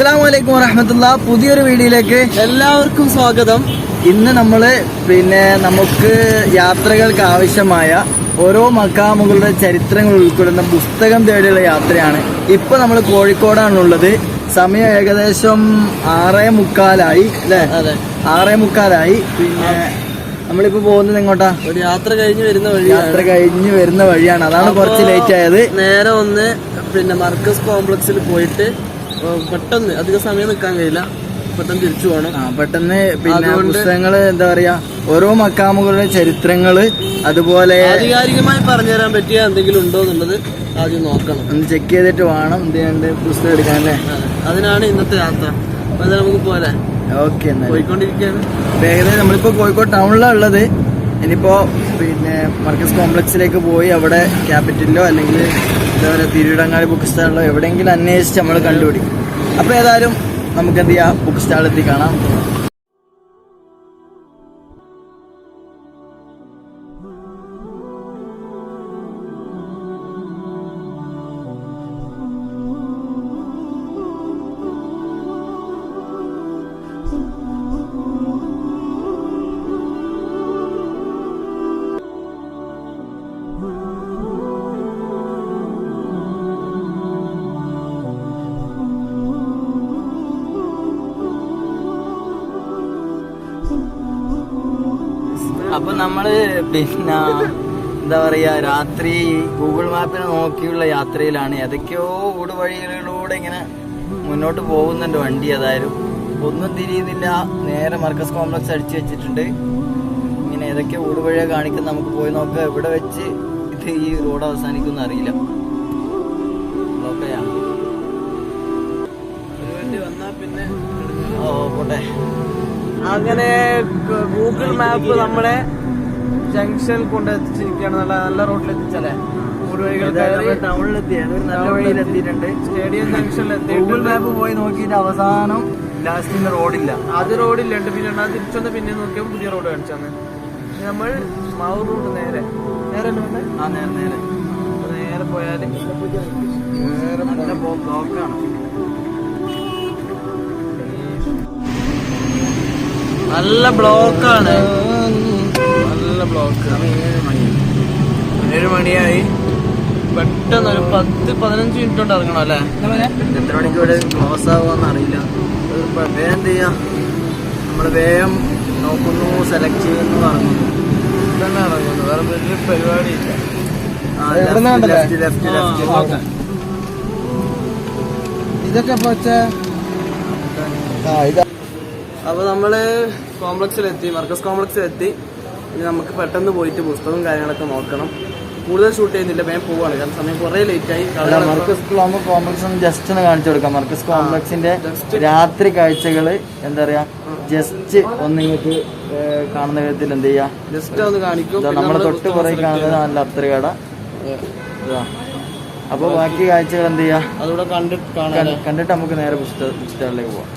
അസ്സാം വലൈക്കും വറഹമത്തുള്ള പുതിയൊരു വീഡിയോയിലേക്ക് എല്ലാവർക്കും സ്വാഗതം. ഇന്ന് നമ്മൾ പിന്നെ നമുക്ക് യാത്രകൾക്ക് ആവശ്യമായ ഓരോ മക്കാമുകളുടെ ചരിത്രങ്ങൾ ഉൾക്കൊള്ളുന്ന പുസ്തകം തേടിയുള്ള യാത്രയാണ്. ഇപ്പൊ നമ്മൾ കോഴിക്കോടാണുള്ളത്. സമയം ഏകദേശം ആറേ മുക്കാലായി അല്ലേ? അതെ. ആറേ മുക്കാലായി. പിന്നെ നമ്മളിപ്പോ പോകുന്നത് എങ്ങോട്ടാ? ഒരു യാത്ര കഴിഞ്ഞ് വരുന്ന വഴി യാത്ര കഴിഞ്ഞ് വരുന്ന വഴിയാണ്. അതാണ് കുറച്ച് ലേറ്റ് ആയത്. നേരെ ഒന്ന് പിന്നെ മർക്കസ് കോംപ്ലക്സിൽ പോയിട്ട് പെട്ടെന്ന് അധിക സമയം നിൽക്കാൻ കഴിയില്ല. പെട്ടെന്ന് തിരിച്ചു പോകണം ആ പെട്ടെന്ന് പിന്നെ പുസ്തകങ്ങൾ എന്താ പറയാ ഓരോ മക്കാമുകളുടെ ചരിത്രങ്ങൾ അതുപോലെ ആധികാരികമായി പറഞ്ഞു തരാൻ പറ്റിയ എന്തെങ്കിലും ഉണ്ടോ എന്നുള്ളത് ആദ്യം നോക്കണം. ഒന്ന് ചെക്ക് ചെയ്തിട്ട് വേണം. എന്ത് ചെയ്യാണ്ട് പുസ്തകം എടുക്കാൻ അല്ലേ? അതെ. അതിനാണ് ഇന്നത്തെ യാത്ര. അപ്പൊ നമുക്ക് പോലെ ഓക്കെ പോയിക്കൊണ്ടിരിക്കുകയാണ്. ഏകദേശം നമ്മളിപ്പോ കോഴിക്കോട് ടൗണിലാണ് ഉള്ളത്. ഇനിയിപ്പോ പിന്നെ മർക്കസ് കോംപ്ലക്സിലേക്ക് പോയി അവിടെ ക്യാപിറ്റലിലോ അല്ലെങ്കിൽ എന്താ പറയുക തിരുവിടങ്ങാടി ബുക്ക് സ്റ്റാളിലോ എവിടെയെങ്കിലും അന്വേഷിച്ച് നമ്മൾ കണ്ടുപിടിക്കും. അപ്പോൾ ഏതായാലും നമുക്ക് എന്ത് ചെയ്യാം ബുക്ക് സ്റ്റാളിലെത്തി കാണാം. അപ്പൊ നമ്മൾ പിന്നെ എന്താ പറയാ രാത്രി ഗൂഗിൾ മാപ്പിൽ നോക്കിയുള്ള യാത്രയിലാണ്. ഏതൊക്കെയോ ഊടുവഴികളിലൂടെ ഇങ്ങനെ മുന്നോട്ട് പോകുന്നുണ്ട് വണ്ടി. ഏതായാലും ഒന്നും തിരിയുന്നില്ല. നേരെ മർക്കസ് കോംപ്ലക്സ് അടിച്ചു വെച്ചിട്ടുണ്ട്. ഇങ്ങനെ ഏതൊക്കെ ഊടുവഴിയെ കാണിക്കുന്ന നമുക്ക് പോയി നോക്കാം. എവിടെ വെച്ച് ഇത് ഈ റോഡ് അവസാനിക്കുന്ന അറിയില്ല. നോക്കയാ ഓ പോട്ടെ. അങ്ങനെ ഗൂഗിൾ മാപ്പ് നമ്മളെ ജംഗ്ഷനിൽ കൊണ്ട് എത്തിച്ചിരിക്കുകയാണ് നല്ല നല്ല റോഡിൽ എത്തിച്ചല്ലേ സ്റ്റേഡിയം ജംഗ്ഷനിൽ ഗൂഗിൾ എത്തിയിട്ടുണ്ട് മാപ്പ് പോയി നോക്കിയിട്ട് അവസാനം ലാസ്റ്റിന്റെ റോഡില്ല. അത് റോഡില്ലുണ്ട് പിന്നെ തിരിച്ചൊന്ന് പിന്നെ നോക്കിയപ്പോൾ പുതിയ റോഡ് കാണിച്ചാണ് ഇനി നമ്മൾ മാവൂർ റോഡ് നേരെ. നേരെ ആ നേരെ നേരെ. നേരെ പോയാൽ നേരെ നല്ല ബ്ലോക്കാണ്. നല്ല ബ്ലോക്കാണ്. നല്ല ബ്ലോക്ക്. ഏഴ് മണിയായി പെട്ടെന്ന് ഒരു പത്ത് പതിനഞ്ച് മിനിറ്റ് കൊണ്ട് ഇറങ്ങണം അല്ലേ? എത്ര മണിക്ക് ഇവിടെ ക്ലോസ് ആവുമെന്ന് അറിയില്ല. വേഗം എന്ത് ചെയ്യാം? നമ്മൾ വേഗം നോക്കുന്നു സെലക്ട് ചെയ്യുന്നു ഇറങ്ങുന്നു. തന്നെ ഇറങ്ങുന്നു. വേറെ വലിയ പരിപാടിയില്ല. ഇതൊക്കെ പോച്ചാ ഇതാ അപ്പൊ നമ്മൾ കോംപ്ലക്സിലെത്തി മർക്കസ് കോംപ്ലക്സിലെത്തി. ഇനി നമുക്ക് പെട്ടെന്ന് പോയിട്ട് പുസ്തകവും കാര്യങ്ങളൊക്കെ നോക്കണം. കൂടുതൽ ഷൂട്ട് ചെയ്യുന്നില്ല വേഗം പോവാണ്. കാരണം സമയം കുറെ ലേറ്റ് ആയി. മർക്കസ് കോംപ്ലക്സ് ഒന്ന് ജസ്റ്റ് ഒന്ന് കാണിച്ചു കൊടുക്കാം. മർക്കസ് കോംപ്ലക്സിന്റെ രാത്രി കാഴ്ചകൾ എന്താ പറയാ? ജസ്റ്റ് ഒന്ന് നിങ്ങൾക്ക് കാണുന്ന വിധത്തിൽ എന്ത് ചെയ്യാ? ജസ്റ്റ് ഒന്ന് കാണിക്കും. നമ്മുടെ തൊട്ട് പുറകെ കാണുന്നത്. നല്ല അത്ര കട അപ്പൊ ബാക്കി കാഴ്ചകൾ എന്ത് ചെയ്യാ? അതുകൂടെ കണ്ടിട്ട് കാണാം കണ്ടിട്ട് നമുക്ക് നേരെ പുസ്തക പുസ്തകങ്ങളിലേക്ക് പോവാം.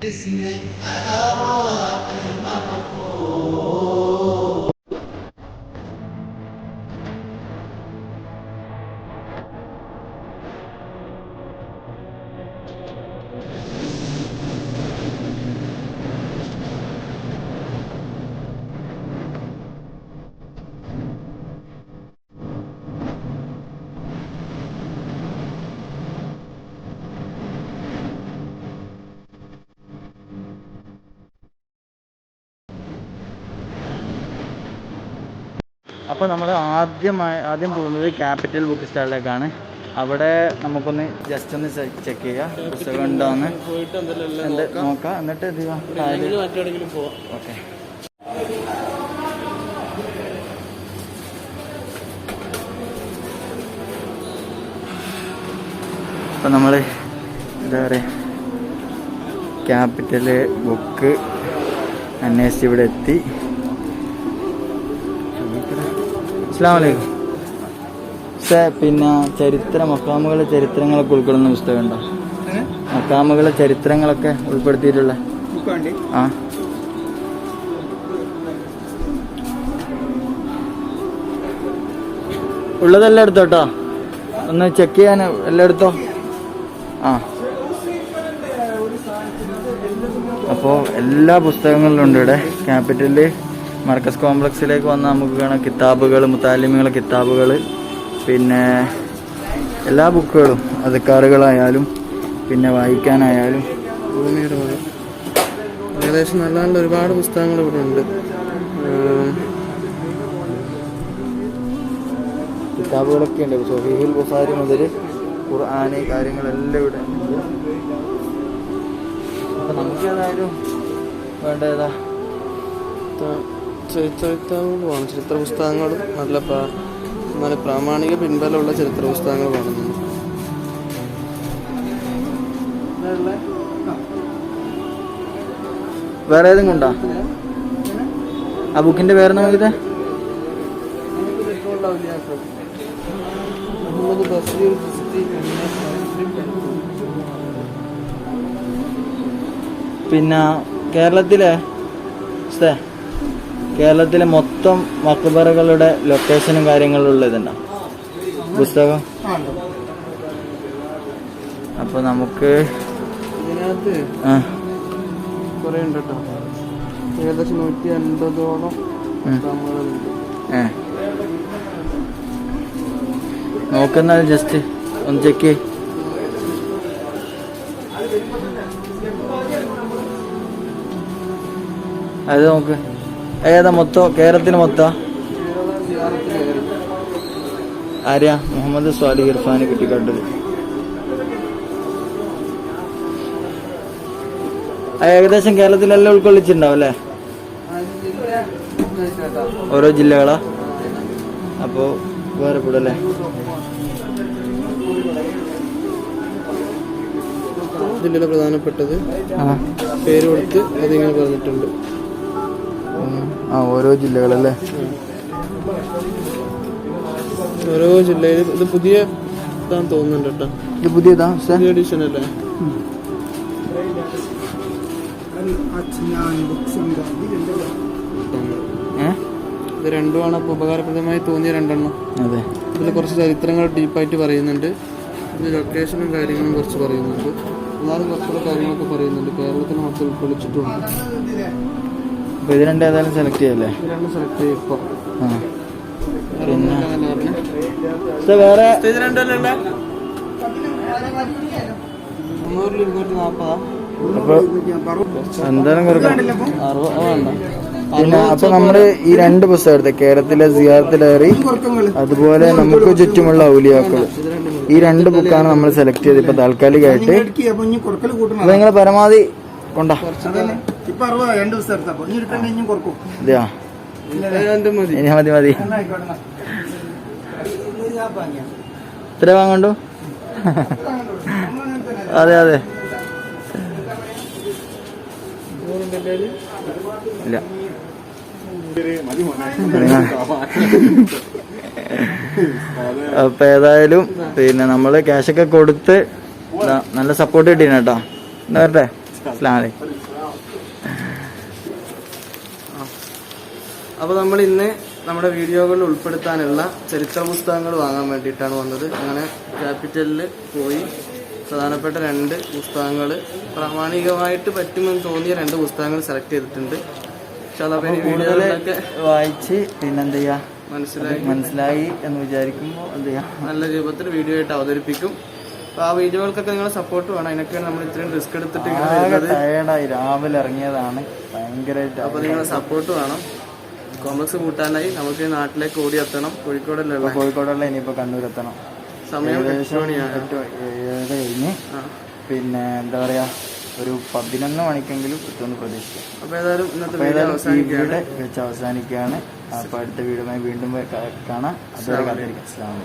باسمك. أراك المرفوض അപ്പോൾ നമ്മൾ ആദ്യമായി ആദ്യം പോകുന്നത് ക്യാപിറ്റൽ ബുക്ക് സ്റ്റാളിലേക്കാണ്. അവിടെ നമുക്കൊന്ന് ജസ്റ്റ് ഒന്ന് ചെക്ക് ചെയ്യാം. പുസ്തകം ഉണ്ടോന്ന്. നോക്കാം. എന്നിട്ട് ഓക്കെ. അപ്പം നമ്മൾ എന്താ പറയുക ക്യാപിറ്റൽ ബുക്ക് അന്വേഷിച്ച് ഇവിടെ എത്തി. അസ്സാം വലൈക്കും സേ പിന്നെ ചരിത്ര മക്കാമുകളെ ചരിത്രങ്ങളൊക്കെ ഉൾക്കൊള്ളുന്ന പുസ്തകമുണ്ടോ? മക്കാമുകളെ ചരിത്രങ്ങളൊക്കെ ഉൾപ്പെടുത്തിയിട്ടുള്ള ആ. ഉള്ളതെല്ലാം എടുത്തോട്ടോ ഒന്ന് ചെക്ക് ചെയ്യാൻ എല്ലാം എടുത്തോ? ആ. അപ്പോൾ എല്ലാ പുസ്തകങ്ങളിലും ഉണ്ട് ഇവിടെ. ക്യാപിറ്റലിൽ മർക്കസ് കോംപ്ലക്സിലേക്ക് വന്നാൽ നമുക്ക് കാണാം കിതാബുകൾ മുത്താലിമികളെ കിതാബുകൾ പിന്നെ എല്ലാ ബുക്കുകളും അധികാറുകളായാലും പിന്നെ വായിക്കാനായാലും. ഭൂമിയുടെ ഏകദേശം നല്ല നല്ല ഒരുപാട് പുസ്തകങ്ങൾ ഇവിടെ ഉണ്ട് കിതാബുകളൊക്കെ ഉണ്ട്. സൊഹീഹുൽ ബുസാരി മുതൽ ഖുർആാന് കാര്യങ്ങളെല്ലാം ഇവിടെ ഉണ്ട്. അപ്പം നമുക്ക് ഏതായാലും വേണ്ട ഏതാ? ചരിത്ര പുസ്തകങ്ങളുമാണ് ചരിത്ര പുസ്തകങ്ങളും നല്ല നല്ല പ്രാമാണിക പിൻബലമുള്ള ചരിത്ര പുസ്തകങ്ങൾ കാണുന്നു വേറെ ഏതെങ്കിലും ഉണ്ടോ? ആ ബുക്കിന്റെ പേര് നോക്കിയത് മുഹമ്മദ് പിന്നെ കേരളത്തിലെ ഉസ്തേ, കേരളത്തിലെ മൊത്തം മക്ബറകളുടെ ലൊക്കേഷനും കാര്യങ്ങളും ഉള്ളതുണ്ടോ പുസ്തകം? അപ്പൊ നമുക്ക് ഇതിനകത്ത് ആ, കുറേ ഉണ്ട് കേട്ടോ ഏകദേശം നൂറ്റി അൻപതോളം ഉം. പുസ്തകങ്ങളുണ്ട് ഏ. നോക്കുന്നാൽ ജസ്റ്റ് ഒന്ന് ചെക്ക് അത് നോക്ക്. ഏതാ മൊത്തം? കേരളത്തിന് മൊത്തം? ആര്യാ? മുഹമ്മദ് സ്വാലി ഇർഫാന് കിട്ടിക്കണ്ടത്. ഏകദേശം കേരളത്തിലെല്ലാം ഉൾക്കൊള്ളിച്ചിട്ടുണ്ടാവും അല്ലേ? ഓരോ ജില്ലകളാ? അപ്പോ വേറെ കൂടല്ലേ ജില്ലയിലെ പ്രധാനപ്പെട്ടത് പേര് കൊടുത്ത് അതിങ്ങനെ പറഞ്ഞിട്ടുണ്ട്. ആ ഓരോ ജില്ലകളല്ലേ? ഓരോ ജില്ലയിലും ഇത് പുതിയ ഇതാന്ന് തോന്നുന്നുണ്ട് കേട്ടോ. ഇത് പുതിയതാ? പുതിയ എഡിഷൻ അല്ലേ? ഇത് രണ്ടുമാണ് അപ്പോൾ ഉപകാരപ്രദമായി തോന്നിയ രണ്ടെണ്ണം. അതെ. ഇതിൽ കുറച്ച് ചരിത്രങ്ങൾ ഡീപ്പായിട്ട് പറയുന്നുണ്ട്. ഇതിൽ ലൊക്കേഷനും കാര്യങ്ങളും കുറച്ച് പറയുന്നുണ്ട്. എന്നാലും കുറച്ചുകൂടെ കാര്യങ്ങളൊക്കെ പറയുന്നുണ്ട്. കേരളത്തിന് മൊത്തം ഉൾക്കൊള്ളിച്ചിട്ടുണ്ട് അപ്പൊ ഇത് രണ്ട് ഏതായാലും സെലക്ട് ചെയ്യല്ലേ? സെലക്ട് ചെയ്യും ആ. പിന്നെ? വേറെ എന്തായാലും കൊടുക്കാം പിന്നെ അപ്പൊ നമ്മൾ ഈ രണ്ട് പുസ്തകം എടുത്ത കേരളത്തിലെ സിയാറത്തിലേറി അതുപോലെ നമുക്ക് ചുറ്റുമുള്ള ഔലിയാക്കൾ ഈ രണ്ട് ബുക്കാണ് നമ്മൾ സെലക്ട് ചെയ്ത് ഇപ്പൊ താൽക്കാലികമായിട്ട് നിങ്ങൾ പരമാവധി കൊണ്ടാ. ഇപ്പൊ അറുപത് രണ്ട് ദിവസം എടുത്തപ്പോ. ഇനി കൊടുക്കും. ഇനി മതി മതി. ഇത്ര വാങ്ങണ്ടു? അതെ അതെ. ഇല്ല. അപ്പൊ ഏതായാലും പിന്നെ നമ്മൾ ക്യാഷൊക്കെ കൊടുത്ത് നല്ല സപ്പോർട്ട് കിട്ടീന കേട്ടോ. എന്താ വരട്ടെ? അസ്സലാമു അപ്പോൾ നമ്മൾ ഇന്ന് നമ്മുടെ വീഡിയോകളിൽ ഉൾപ്പെടുത്താനുള്ള ചരിത്ര പുസ്തകങ്ങൾ വാങ്ങാൻ വേണ്ടിയിട്ടാണ് വന്നത്. അങ്ങനെ ക്യാപിറ്റലിൽ പോയി പ്രധാനപ്പെട്ട രണ്ട് പുസ്തകങ്ങൾ പ്രാമാണികമായിട്ട് പറ്റുമെന്ന് തോന്നിയ രണ്ട് പുസ്തകങ്ങൾ സെലക്ട് ചെയ്തിട്ടുണ്ട്. വായിച്ച് പിന്നെന്ത് ചെയ്യാ മനസ്സിലായി മനസ്സിലായി എന്ന് വിചാരിക്കുമ്പോൾ എന്ത് ചെയ്യാം നല്ല രൂപത്തിൽ വീഡിയോ ആയിട്ട് അവതരിപ്പിക്കും. അപ്പൊ ആ വീഡിയോകൾക്കൊക്കെ നിങ്ങളെ സപ്പോർട്ട് വേണം. അതിനൊക്കെയാണ് നമ്മൾ ഇത്രയും റിസ്ക് എടുത്തിട്ട് ടയർഡായി രാവിലെ ഇറങ്ങിയതാണ്. ഭയങ്കരമായിട്ട് അപ്പൊ നിങ്ങളെ സപ്പോർട്ട് വേണം. കോമേഴ്സ് കൂട്ടാനായി നമുക്ക് നാട്ടിലേക്ക് ഓടി എത്തണം കോഴിക്കോടല്ലേ കോഴിക്കോടുള്ള ഇനിയിപ്പോ കണ്ണൂർ എത്തണം സമയം ഏഴ് കഴിഞ്ഞ് പിന്നെ എന്താ പറയാ ഒരു പതിനൊന്ന് മണിക്കെങ്കിലും എത്തുമെന്ന് പ്രതീക്ഷിക്കാം. അപ്പൊ ഏതായാലും ഇന്നത്തെ വീഡിയോ ഏതായാലും ഈ അവസാനിക്കുകയാണ്. വീട് വെച്ച് അവസാനിക്കുകയാണ്. അപ്പൊ അടുത്ത വീടുമായി വീണ്ടും കാണാം. അതുവരെ കാത്തിരിക്കാം.